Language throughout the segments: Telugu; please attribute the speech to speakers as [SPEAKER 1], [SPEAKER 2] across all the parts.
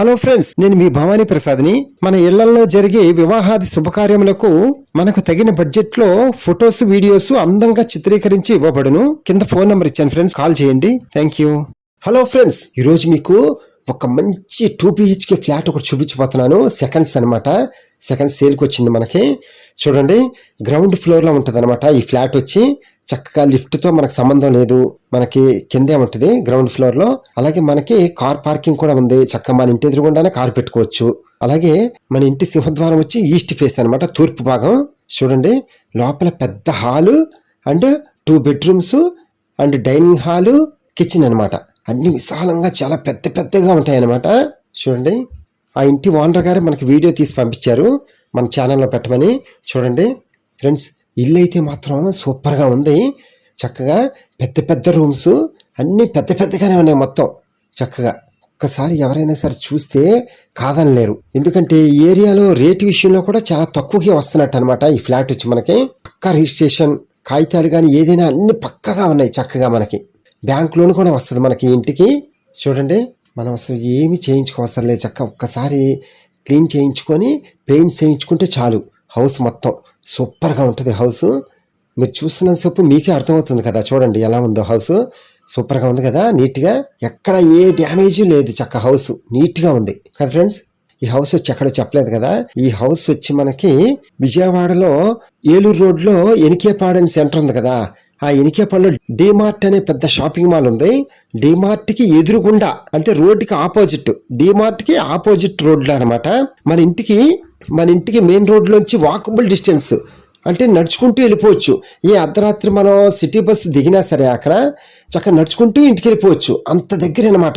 [SPEAKER 1] హలో ఫ్రెండ్స్ నేను మీ భవానీ ప్రసాద్ని. మన ఇళ్ళలో జరిగే వివాహాది శుభకార్యములకు మనకు తగిన బడ్జెట్లో ఫొటోస్ వీడియోస్ అందంగా చిత్రీకరించి ఇవ్వబడును. కింద ఫోన్ నంబర్ ఇచ్చాను ఫ్రెండ్స్ కాల్ చేయండి. Thank you. హలో ఫ్రెండ్స్ ఈరోజు మీకు ఒక మంచి టూ బిహెచ్కే ఫ్లాట్ ఒకటి చూపించబోతున్నాను. సెకండ్స్ అనమాట సెకండ్ సేల్కి వచ్చింది మనకి. చూడండి గ్రౌండ్ ఫ్లోర్లో ఉంటుంది అనమాట ఈ ఫ్లాట్ వచ్చి చక్కగా లిఫ్ట్తో మనకు సంబంధం లేదు. మనకి కిందే ఉంటుంది గ్రౌండ్ ఫ్లోర్లో అలాగే మనకి కార్ పార్కింగ్ కూడా ఉంది. చక్కగా మన ఇంటి ఎదురుగుండానే కార్ పెట్టుకోవచ్చు. అలాగే మన ఇంటి సింహద్వారం వచ్చి ఈస్ట్ ఫేస్ అనమాట తూర్పు భాగం. చూడండి లోపల పెద్ద hall and two bedrooms and dining hall kitchen అనమాట అన్ని విశాలంగా చాలా పెద్ద పెద్దగా ఉంటాయి అనమాట చూడండి ఆ ఇంటి ఓనర్ గారు మనకి వీడియో తీసి పంపించారు. మన ఛానల్లో పెట్టమని చూడండి. ఫ్రెండ్స్ ఇల్లు అయితే మాత్రం సూపర్గా ఉంది. చక్కగా పెద్ద పెద్ద రూమ్స్ అన్నీ పెద్ద పెద్దగానే ఉన్నాయి మొత్తం. చక్కగా ఒక్కసారి ఎవరైనా సరే చూస్తే కాదనలేరు. ఎందుకంటే ఈ ఏరియాలో రేటు విషయంలో కూడా చాలా తక్కువగా వస్తున్నట్టు అనమాట ఈ ఫ్లాట్ వచ్చి మనకి. పక్కా రిజిస్ట్రేషన్ కాగితాలు కానీ ఏదైనా అన్ని పక్కగా ఉన్నాయి చక్కగా మనకి. బ్యాంక్ లోన్ కూడా వస్తుంది మనకి ఇంటికి. చూడండి మనం అసలు ఏమి చేయించుకోవసరం లేదు. చక్క ఒక్కసారి క్లీన్ చేయించుకొని పెయింట్ చేయించుకుంటే చాలు. హౌస్ మొత్తం సూపర్గా ఉంటుంది హౌస్. మీరు చూస్తున్నంతసేపు మీకే అర్థమవుతుంది కదా చూడండి ఎలా ఉందో హౌస్. సూపర్గా ఉంది కదా నీట్గా. ఎక్కడ ఏ డ్యామేజ్ లేదు చక్క హౌస్. నీట్గా ఉంది. కదా ఫ్రెండ్స్? ఈ హౌస్ వచ్చి ఎక్కడో చెప్పలేదు కదా. ఈ హౌస్ వచ్చి మనకి విజయవాడలో ఏలూరు రోడ్లో ఎనికేపాడు అని సెంటర్ ఉంది కదా. ఆ ఎనికేపాడులో డిమార్ట్ అనే పెద్ద షాపింగ్ మాల్ ఉంది. డీమార్ట్కి ఎదురుగుండా అంటే రోడ్డుకి ఆపోజిట్ డీమార్ట్కి ఆపోజిట్ రోడ్లో అనమాట మన ఇంటికి మన ఇంటికి మెయిన్ రోడ్లోంచి వాకబుల్ డిస్టెన్స్ అంటే నడుచుకుంటూ వెళ్ళిపోవచ్చు. ఏ అర్ధరాత్రి మనం సిటీ బస్సు దిగినా సరే అక్కడ చక్కగా నడుచుకుంటూ ఇంటికి వెళ్ళిపోవచ్చు. అంత దగ్గర అనమాట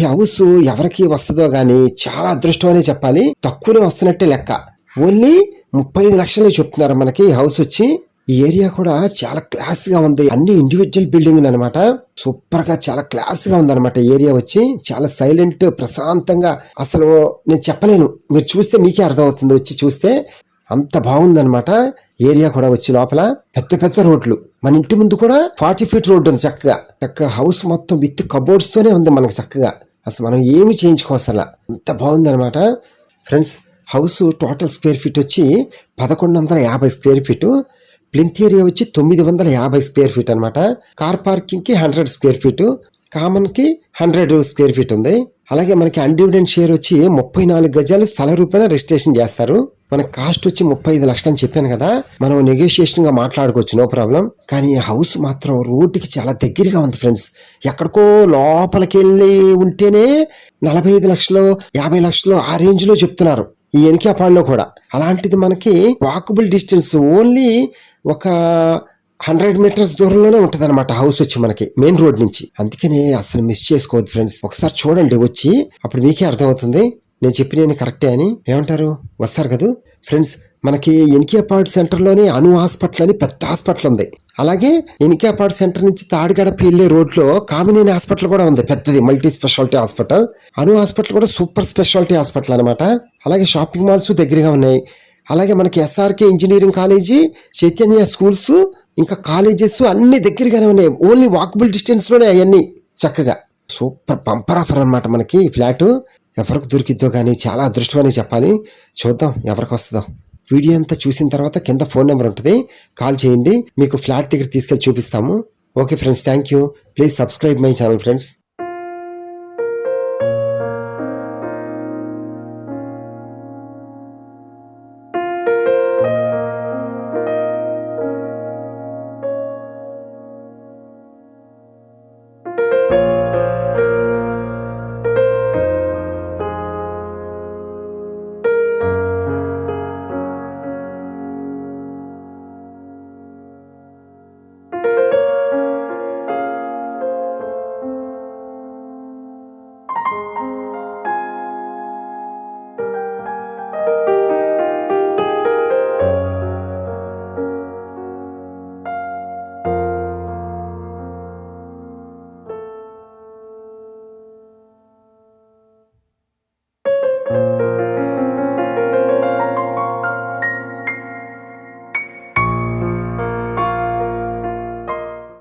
[SPEAKER 1] ఈ హౌస్ ఎవరికి వస్తుందో గానీ చాలా అదృష్టం అనే చెప్పాలి. తక్కువనే వస్తున్నట్టే లెక్క. ఓన్లీ ముప్పై ఐదు లక్షలే చెప్తున్నారు మనకి ఈ హౌస్ వచ్చి. ఈ ఏరియా కూడా చాలా క్లాస్గా ఉంది. అన్ని ఇండివిజువల్ బిల్డింగ్ అనమాట సూపర్గా చాలా క్లాస్గా ఉంది అనమాట ఏరియా వచ్చి. చాలా సైలెంట్ ప్రశాంతంగా. అసలు నేను చెప్పలేను. మీరు చూస్తే మీకే అర్థమవుతుంది వచ్చి చూస్తే. అంత బాగుందనమాట ఏరియా కూడా వచ్చి లోపల. పెద్ద పెద్ద రోడ్లు. మన ఇంటి ముందు కూడా ఫార్టీ ఫీట్ రోడ్డు ఉంది చక్కగా. చక్కగా హౌస్ మొత్తం విత్ కబోర్డ్స్ తోనే ఉంది మనకు చక్కగా. అసలు మనం ఏమి చేయించుకోవసలా అంత బాగుందనమాట friends house total square feet వచ్చి పదకొండు వందల యాభై స్క్వేర్ ఫీటు. ప్లింత్ ఏరియా వచ్చి తొమ్మిది వందల యాభై స్క్వేర్ ఫీట్ అనమాట కార్ పార్కింగ్కి హండ్రెడ్ స్క్వేర్ ఫీట్ కామన్కి హండ్రెడ్ స్క్వేర్ ఫీట్ ఉంది. అలాగే మనకి అన్డివిడెంట్ షేర్ వచ్చి ముప్పై నాలుగు గజాలు స్థల రూపాయన రిజిస్ట్రేషన్ చేస్తారు. మన కాస్ట్ వచ్చి ముప్పై ఐదు లక్షలు అని చెప్పాను కదా మనం నెగోషియేషన్గా మాట్లాడుకోవచ్చు నో ప్రాబ్లం కానీ హౌస్ మాత్రం రోడ్డుకి చాలా దగ్గరగా ఉంది ఫ్రెండ్స్. ఎక్కడికో లోపలికి వెళ్ళి ఉంటేనే నలభై ఐదు లక్షలు యాభై లక్షలు ఆ రేంజ్లో చెప్తున్నారు. ఈ ఎనికాపాడులో కూడా. అలాంటిది మనకి వాకబుల్ డిస్టెన్స్ ఓన్లీ ఒక హండ్రెడ్ మీటర్స్ దూరంలోనే ఉంటుంది అనమాట హౌస్ వచ్చి మనకి మెయిన్ రోడ్ నుంచి. అందుకని అసలు మిస్ చేసుకోవద్దు ఫ్రెండ్స్ ఒకసారి చూడండి వచ్చి అప్పుడు మీకే అర్థమవుతుంది. నేను చెప్పిన కరెక్టే అని. ఏమంటారు? వస్తారు కదా? ఫ్రెండ్స్ మనకి ఎన్కేపాడ్ సెంటర్లోనే అను హాస్పిటల్ అని పెద్ద హాస్పిటల్ ఉంది. అలాగే ఎన్కేపాడ్ సెంటర్ నుంచి తాడిగడప వెళ్ళే రోడ్లో కామినేని హాస్పిటల్ కూడా ఉంది. పెద్దది multi speciality hospital. Anu hospital కూడా సూపర్ స్పెషాలిటీ హాస్పిటల్ అనమాట అలాగే షాపింగ్ మాల్స్ దగ్గరగా ఉన్నాయి. అలాగే మనకి SRK engineering college Chaitanya schools ఇంకా కాలేజెస్ అన్ని దగ్గరగానే ఉన్నాయి. ఓన్లీ వాకబుల్ డిస్టెన్స్లోనే అవన్నీ చక్కగా. సూపర్ బంపర్ ఆఫర్ అనమాట మనకి ఈ ఫ్లాట్ ఎవరికి దొరికిద్దో కానీ చాలా అదృష్టం అని చెప్పాలి. చూద్దాం ఎవరికి వస్తుందో. వీడియో అంతా చూసిన తర్వాత కింద ఫోన్ నెంబర్ ఉంటుంది. కాల్ చేయండి. మీకు ఫ్లాట్ దగ్గర తీసుకెళ్ళి చూపిస్తాము. Okay friends thank you please subscribe my channel friends